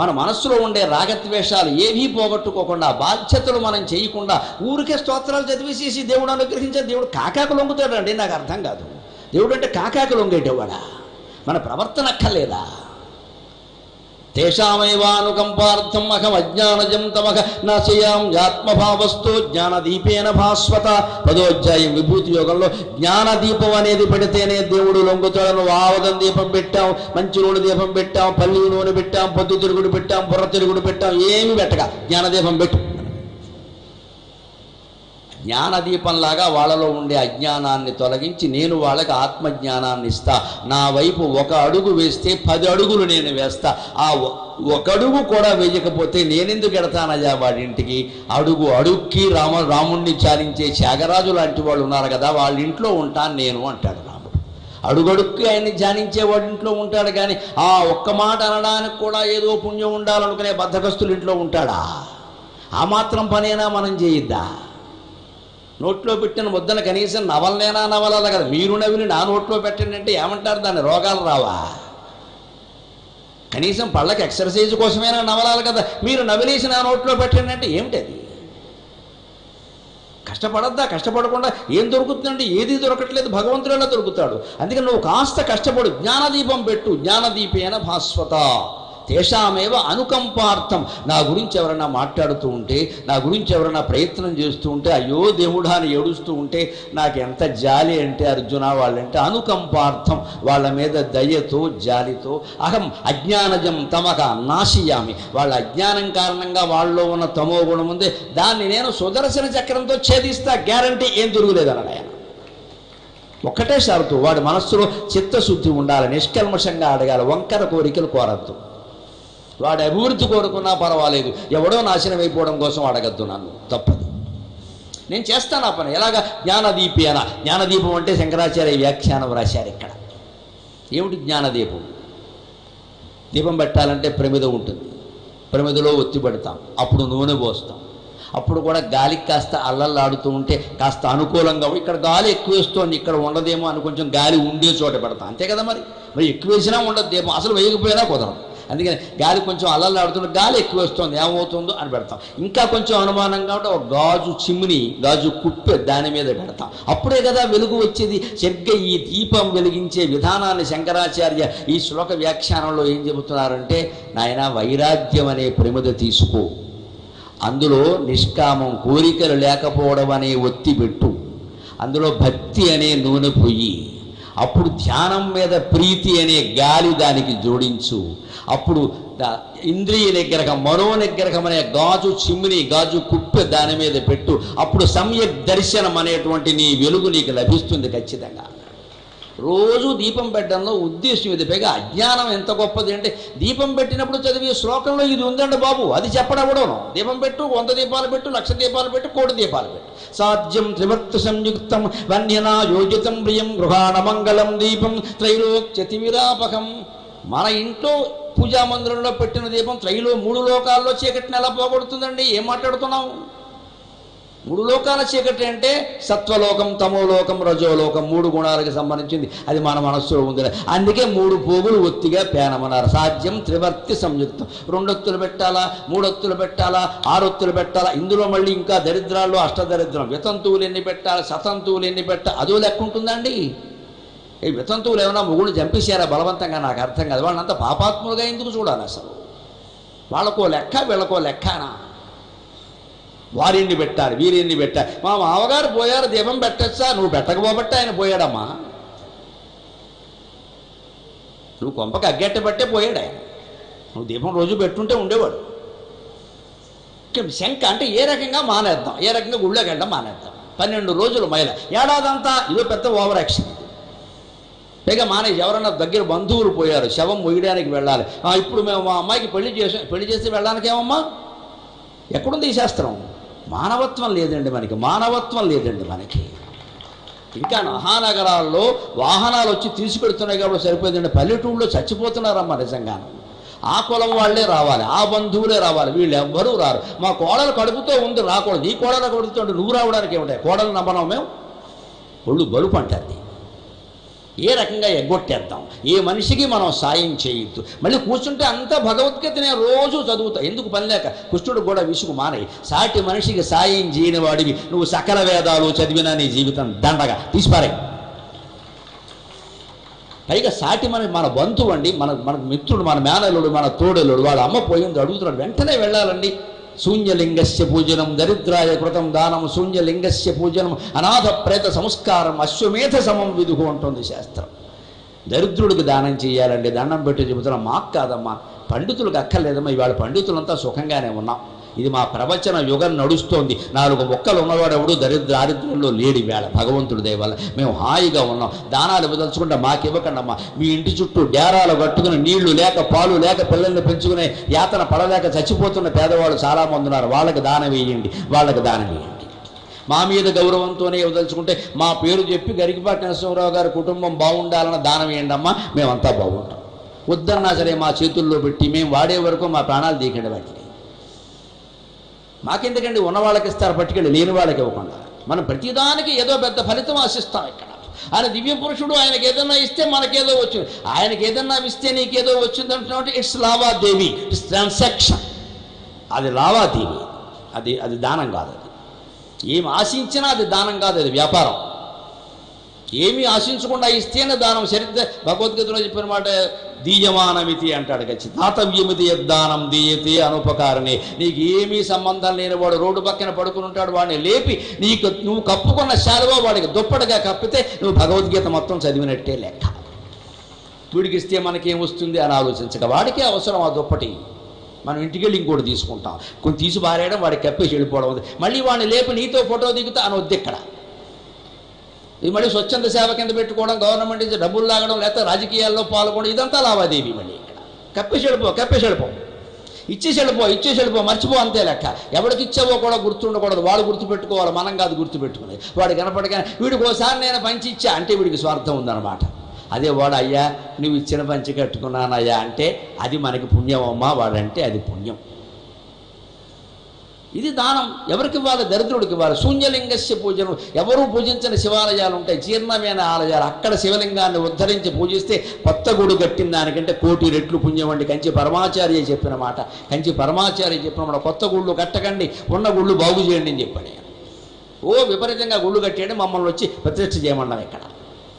మన మనస్సులో ఉండే రాగద్వేషాలు ఏవీ పోగొట్టుకోకుండా బాధ్యతలు మనం చేయకుండా ఊరికే స్తోత్రాలు చదివేసేసి దేవుడు అనుగ్రహించే దేవుడు కాకాకు లొంగుతాడండి నాకు అర్థం కాదు. దేవుడు అంటే కాకాకు లొంగేటవాడా? మన ప్రవర్తన అక్కర్లేదా? తేషామైవానుకంపార్థం అహం అజ్ఞానజం తమహ నాశయాం ఆత్మభావస్తు జ్ఞానదీపేన భాస్వత పదోధ్యాయం విభూతి యోగంలో జ్ఞానదీపం అనేది పెడితేనే దేవుడు లొంగుతాడను ఆవదం దీపం పెట్టాం మంచి నూనె దీపం పెట్టాం పల్లి నూనె పెట్టాం పొద్దు తిరుగుడు పెట్టాం బుర్ర తిరుగుడు పెట్టాం ఏమి పెట్టగా జ్ఞానదీపం పెట్టు. జ్ఞానదీపంలాగా వాళ్ళలో ఉండే అజ్ఞానాన్ని తొలగించి నేను వాళ్ళకి ఆత్మజ్ఞానాన్ని ఇస్తా నా వైపు ఒక అడుగు వేస్తే పది అడుగులు నేను వేస్తా. ఆ ఒకడుగు ఒక అడుగు కూడా వేయకపోతే నేనెందుకు ఎడతానయ్యా వాడింటికి అడుగు అడుక్కి రామ రాముణ్ణి చాలించే త్యాగరాజు లాంటి వాళ్ళు ఉన్నారు కదా వాళ్ళ ఇంట్లో ఉంటాను నేను అంటాడు రాముడు. అడుగడుక్కి ఆయన్ని ధ్యానించే వాడి ఇంట్లో ఉంటాడు కానీ ఆ ఒక్క మాట అనడానికి కూడా ఏదో పుణ్యం ఉండాలనుకునే బద్ధకస్తులు ఇంట్లో ఉంటాడా? ఆ మాత్రం పనేనా మనం చేయిద్దా? నోట్లో పెట్టిన ముద్దను కనీసం నవలనేనా నవలాల కదా. మీరు నవిలి నా నోట్లో పెట్టండి అంటే ఏమంటారు? దాన్ని రోగాలు రావా? కనీసం పళ్ళకి ఎక్సర్సైజ్ కోసమైనా నవలాలి కదా. మీరు నవలేసి నా నోట్లో పెట్టండి అంటే ఏమిటది కష్టపడద్దా? కష్టపడకుండా ఏం దొరుకుతుందంటే ఏది దొరకట్లేదు. భగవంతుడు ఎలా దొరుకుతాడు? అందుకని నువ్వు కాస్త కష్టపడు. జ్ఞానదీపం పెట్టు. జ్ఞానదీపేన భాస్వత. తేషామేవ అనుకంపార్థం. నా గురించి ఎవరైనా మాట్లాడుతూ ఉంటే నా గురించి ఎవరైనా ప్రయత్నం చేస్తూ ఉంటే అయ్యో దేవుడా అని ఏడుస్తూ ఉంటే నాకు ఎంత జాలి అంటే అర్జున వాళ్ళంటే అనుకంపార్థం. వాళ్ళ మీద దయతో జాలితో అహం అజ్ఞానజం తమక నాశయామి. వాళ్ళ అజ్ఞానం కారణంగా వాళ్ళలో ఉన్న తమో గుణం ఉంది. దాన్ని నేను సుదర్శన చక్రంతో ఛేదిస్తా గ్యారంటీ ఏం దొరుకులేదన్నాడు ఆయన ఒక్కటే షరతు వాడి మనస్సులో చిత్తశుద్ధి ఉండాలి నిష్కల్మషంగా అడగాలి వంకర కోరికలు కోరద్దు. వాడు అభివృద్ధి కోరుకున్నా పర్వాలేదు. ఎవడో నాశనం అయిపోవడం కోసం అడగద్దు నన్ను. తప్పదు. నేను చేస్తాను ఆ పని. ఎలాగ? జ్ఞానదీపి అన. జ్ఞానదీపం అంటే శంకరాచార్య వ్యాఖ్యానం రాశారు ఇక్కడ. ఏమిటి జ్ఞానదీపం? దీపం పెట్టాలంటే ప్రమిద ఉంటుంది. ప్రమిదలో ఒత్తి పెడతాం. అప్పుడు నూనె పోస్తాం. అప్పుడు కూడా గాలికి కాస్త అల్లల్లాడుతూ ఉంటే కాస్త అనుకూలంగా ఇక్కడ గాలి ఎక్కువ వేస్తోంది. ఇక్కడ ఉండదేమో అని కొంచెం గాలి ఉండే చోట పెడతాం. అంతే కదా మరి? మరి ఎక్కువ వేసినా ఉండదు దీపం. అసలు వేయకపోయినా కుదరదు. అందుకని గాలి కొంచెం అల్లల్లాడుతుంటే గాలి ఎక్కువ వస్తుంది. ఏమవుతుందో అని పెడతాం. ఇంకా కొంచెం అనుమానంగా ఉంటే ఒక గాజు చిమ్ని గాజు కుప్పె దాని మీద పెడతాం. అప్పుడే కదా వెలుగు వచ్చేది. సరిగ్గా ఈ దీపం వెలిగించే విధానాన్ని శంకరాచార్య ఈ శ్లోక వ్యాఖ్యానంలో ఏం చెబుతున్నారంటే నాయన వైరాగ్యం అనే ప్రమిద తీసుకో. అందులో నిష్కామం కోరికలు లేకపోవడం అనే ఒత్తి పెట్టు. అందులో భక్తి అనే నూనె పొయ్యి అప్పుడు ధ్యానం మీద ప్రీతి అనే గాలి దానికి జోడించు. అప్పుడు ఇంద్రియ నిగ్రహం మనో నిగ్రహం అనే గాజు చిమ్మిని గాజు కుప్పె దాని మీద పెట్టు. అప్పుడు సమ్యక్ దర్శనం అనేటువంటి నీ వెలుగు నీకు లభిస్తుంది ఖచ్చితంగా. రోజు దీపం పెట్టడంలో ఉద్దేశం ఇది. పైగా అజ్ఞానం ఎంత గొప్పది అంటే దీపం పెట్టినప్పుడు చదివే శ్లోకంలో ఇది ఉందండి బాబు. అది చెప్పడవడం దీపం పెట్టు వంద దీపాలు పెట్టు లక్ష దీపాలు పెట్టు కోటి దీపాలు పెట్టు. సాధ్యం త్రివర్త సంయుక్తం వన్యనా యోజితం ప్రియం గృహాణ మంగళం దీపం త్రైలోక్యతిమిరాపకం. మన ఇంట్లో పూజా మందిరంలో పెట్టిన దీపం త్రైలో మూడు లోకాల్లో చీకటిని ఎలా పోగొడుతుందండి? ఏం మాట్లాడుతున్నావు? మూడు లోకాల చీకటి అంటే సత్వలోకం తమోలోకం రజోలోకం మూడు గుణాలకు సంబంధించింది. అది మన మనస్సులో ఉంది అందుకే మూడు పోగులు ఒత్తిగా పేనమన్నారు సాధ్యం త్రివర్తి సంయుక్తం. రెండొత్తులు పెట్టాలా? మూడొత్తులు పెట్టాలా? ఆరొత్తులు పెట్టాలా? ఇందులో మళ్ళీ ఇంకా దరిద్రాల్లో అష్టదరిద్రం. వితంతువులు ఎన్ని పెట్టాలి? సతంతువులు ఎన్ని పెట్టాలి? అదో లెక్క ఉంటుందండి. ఈ వితంతువులు ఏమైనా మొగుడు చంపేశారా బలవంతంగా? నాకు అర్థం కాదు. వాళ్ళంతా పాపాత్ములుగా ఎందుకు చూడాలి అసలు? వాళ్ళకో లెక్క వీళ్ళకో లెక్కనా? వారిని పెట్టారు వీరిని పెట్టారు. మా మామగారు పోయారు దీపం పెట్టచ్చా? నువ్వు పెట్టకపోబట్టే ఆయన పోయాడమ్మా. నువ్వు కొంపకి అగ్గెట్ట పట్టే పోయాడు ఆయన. నువ్వు దీపం రోజు పెట్టుంటే ఉండేవాడు. శంఖ శంక అంటే ఏ రకంగా మానేద్దాం? ఏ రకంగా గుళ్ళోకి వెళ్ళడం మానేద్దాం? పన్నెండు రోజులు మైల. ఏడాదంతా ఇదో పెద్ద ఓవర్ యాక్షన్ పైగా మానేసి ఎవరన్నా దగ్గర బంధువులు పోయారు శవం మొయ్యడానికి వెళ్ళాలి. ఇప్పుడు మేము మా అమ్మాయికి పెళ్ళి చేసి పెళ్ళి చేసి వెళ్ళడానికి ఏమమ్మా ఎక్కడుంది ఈ శాస్త్రం? మానవత్వం లేదండి మనకి మానవత్వం లేదండి మనకి. ఇంకా మహానగరాల్లో వాహనాలు వచ్చి తీసుకెడుతున్నాయి కాబట్టి సరిపోయిందండి. పల్లెటూళ్ళలో చచ్చిపోతున్నారమ్మా నిజంగాను. ఆ కులం వాళ్ళే రావాలి ఆ బంధువులే రావాలి వీళ్ళు ఎవ్వరూ రారు. మా కోడలు కడుపుతో ఉంది రాకూడదు ఈ కోడలు కడుపుతో నువ్వు రావడానికి ఏమిటాయి? కోడలు నమ్మనం మేము ఒళ్ళు బలుపు అంటారు ఏ రకంగా ఎగ్గొట్టేద్దాం? ఏ మనిషికి మనం సాయం చేయొద్దు? మళ్ళీ కూర్చుంటే అంతా భగవద్గీత నేను రోజు చదువుతా. ఎందుకు పని లేక? కృష్ణుడు కూడా విసుగు మానేయి సాటి మనిషికి సాయం చేయని వాడివి. నువ్వు సకల వేదాలు చదివినా నీ జీవితం దండగా. తీసిపారాయి. పైగా సాటి మన మన బంధువు అండి. మన మన మిత్రుడు మన మేనల్లుడు మన తోడలుడు వాడు అమ్మ పోయింది అడుగుతున్నాడు. వెంటనే వెళ్ళాలండి. శూన్యలింగస్య పూజనం దరిద్రాయ కృతం దానం శూన్యలింగస్య పూజనం అనాథ ప్రేత సంస్కారం అశ్వమేధ సమం విదుగు ఉంటుంది శాస్త్రం. దరిద్రుడికి దానం చేయాలండి దండం పెట్టి చెబుతున్నాం మాకు కాదమ్మా పండితులకు అక్కర్లేదమ్మా ఇవాళ పండితులంతా సుఖంగానే ఉన్నాం. ఇది మా ప్రవచన యుగం నడుస్తోంది. నాలుగు మొక్కలు ఉన్నవాడెవడు దరిద్ర దారిద్రంలో లేడి వేళ భగవంతుడి దేవాల మేము హాయిగా ఉన్నాం. దానాలు ఇవ్వదలుచుకుంటే మాకు ఇవ్వకండమ్మా మీ ఇంటి చుట్టూ డేరాలు కట్టుకుని నీళ్ళు లేక పాలు లేక పిల్లల్ని పెంచుకునే యాతన పడలేక చచ్చిపోతున్న పేదవాళ్ళు చాలామంది ఉన్నారు. వాళ్ళకి దానం వేయండి వాళ్ళకి దానం వేయండి మా మీద గౌరవంతోనే ఇవ్వదలుచుకుంటే మా పేరు చెప్పి గరికిపాటి నరసింహరావు గారి కుటుంబం బాగుండాలన్న దానం వేయండి అమ్మా మేమంతా బాగుంటాం. వద్దన్నా సరే మా చేతుల్లో పెట్టి మేము వాడే వరకు మా ప్రాణాలు దీకండి వాటికి మాకెందుకండి? ఉన్న వాళ్ళకి ఇస్తారు పట్టుకెళ్ళి లేని వాళ్ళకి ఇవ్వకుండా. మనం ప్రతిదానికి ఏదో పెద్ద ఫలితం ఆశిస్తాం ఇక్కడ. ఆయన దివ్య పురుషుడు ఆయనకి ఏదన్నా ఇస్తే మనకేదో వచ్చింది. ఆయనకి ఏదన్నా ఇస్తే నీకేదో వచ్చింది అంటున్నావు ఇట్స్ లావాదేవి ఇట్స్ ట్రాన్సాక్షన్. అది లావాదేవి. అది అది దానం కాదు అది. ఏం ఆశించినా అది దానం కాదు అది వ్యాపారం. ఏమీ ఆశించకుండా ఇస్తేనే దానం చరిత్ర భగవద్గీతలో చెప్పిన మాట దీయమానమితి అంటాడు ఖచ్చి దాతవ్యమితి యద్దానం దీయతి అనుపకారనే నీకు ఏమీ సంబంధం లేని వాడు రోడ్డు పక్కన పడుకుని ఉంటాడు వాడిని లేపి నీకు నువ్వు కప్పుకున్న శాలువా వాడికి దుప్పటిగా కప్పితే నువ్వు భగవద్గీత మొత్తం చదివినట్టే లెక్క. తుడికిస్తే మనకేం వస్తుంది అని ఆలోచించక వాడికే అవసరం ఆ దుప్పటి. మనం ఇంటికి వెళ్ళి ఇంకోటి తీసుకుంటాం. కొన్ని తీసి పారేయడం వాడికి కప్పేసి వెళ్ళిపోవడం. మళ్ళీ వాడిని లేపి నీతో ఫోటో దిగుతా అని వద్దు ఇక్కడ. ఇది మళ్ళీ స్వచ్ఛంద సేవ కింద పెట్టుకోవడం గవర్నమెంట్ నుంచి డబ్బులు లాగడం లేకపోతే రాజకీయాల్లో పాల్గొనడం ఇదంతా లావాదేవీ మళ్ళీ. ఇక్కడ కప్పేసి వెళ్ళిపో కప్పేసి వెళ్ళిపో ఇచ్చేసి వెళ్ళిపో ఇచ్చేసి వెళ్ళిపో మర్చిపో అంతే లెక్క. ఎవరికి ఇచ్చావో కూడా గుర్తుండకూడదు. వాడు గుర్తుపెట్టుకోవాలి మనం కాదు గుర్తుపెట్టుకునేది. వాడు కనపడగానే వీడికి ఒకసారి నేను పంచి ఇచ్చా అంటే వీడికి స్వార్థం ఉందన్నమాట. అదే వాడు అయ్యా నువ్వు ఇచ్చిన పంచి కట్టుకున్నానయ్యా అంటే అది మనకి పుణ్యం అమ్మా వాడంటే అది పుణ్యం. ఇది దానం. ఎవరికి ఇవ్వాలి? దరిద్రుడికి ఇవ్వాలి. శూన్యలింగస్య పూజను. ఎవరు పూజించిన శివాలయాలు ఉంటాయి జీర్ణమైన ఆలయాలు. అక్కడ శివలింగాన్ని ఉద్ధరించి పూజిస్తే కొత్త గుడి కట్టిన దానికంటే కోటి రెట్లు పుణ్యం అండి కంచి పరమాచార్య చెప్పిన మాట. కంచి పరమాచార్య చెప్పిన మాట. కొత్త గుళ్ళు కట్టకండి. ఉన్న గుళ్ళు బాగు చేయండి అని చెప్పాడు ఓ విపరీతంగా గుళ్ళు కట్టేయండి. మమ్మల్ని వచ్చి ప్రతిష్ఠ చేయమన్నాం ఇక్కడ.